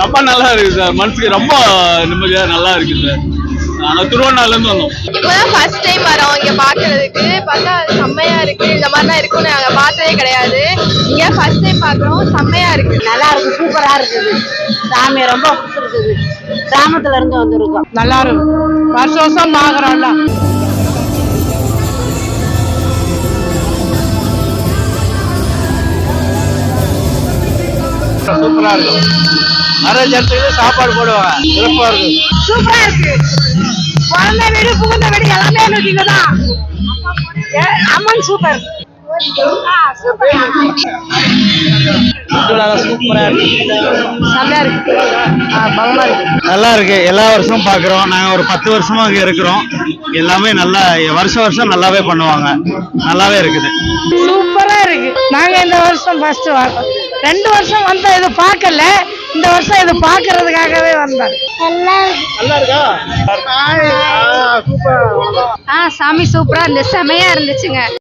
ரொம்ப நல்லா இருக்கு சார். மனசுக்கு ரொம்ப நிம்மதியா நல்லா இருக்கு சார். நாங்க திருவண்ணால இருந்து வந்தோம். இப்போதான் ஃபர்ஸ்ட் டைம் வரோம் இங்க பாக்குறதுக்கு. பார்த்தா செம்மையா இருக்கு. இந்த மாதிரிலாம் இருக்கும்னு நாங்க பார்த்ததே கிடையாது. இங்க ஃபர்ஸ்ட் டைம் பாக்குறோம். செம்மையா இருக்கு. நல்லா இருக்கு. சூப்பரா இருக்குது. சாமி ரொம்ப பிடிச்சிருக்குது. கிராமத்துல இருந்து வந்திருக்கோம். நல்லா இருக்கும் வருஷம் வருஷம் பாக்குறோம்ல. சூப்பரா இருக்கும் நிறைய ஜனத்துக்கு சாப்பாடு போடுவாங்க. சிறப்பா இருக்கு சூப்பரா இருக்கு. பிறந்த வீடு புகுந்த வீடு எல்லாமே எனக்கு இங்கதான். அம்மன் சூப்பர் நல்லா இருக்கு. எல்லா வருஷமும் பாக்குறோம் நாங்க ஒரு பத்து வருஷமா இங்க இருக்கிறோம். எல்லாமே நல்லா வருஷம் வருஷம் நல்லாவே பண்ணுவாங்க. நல்லாவே இருக்குது. சூப்பரா இருக்கு. நாங்க இந்த வருஷம் ஃபர்ஸ்ட் ரெண்டு வருஷம் வந்தோம் இது பார்க்கல. இந்த வருஷம் இது பார்க்கறதுக்காகவே வந்தோம் ஆ சாமி சூப்பரா இருந்துச்சு. செம்மையா இருந்துச்சுங்க.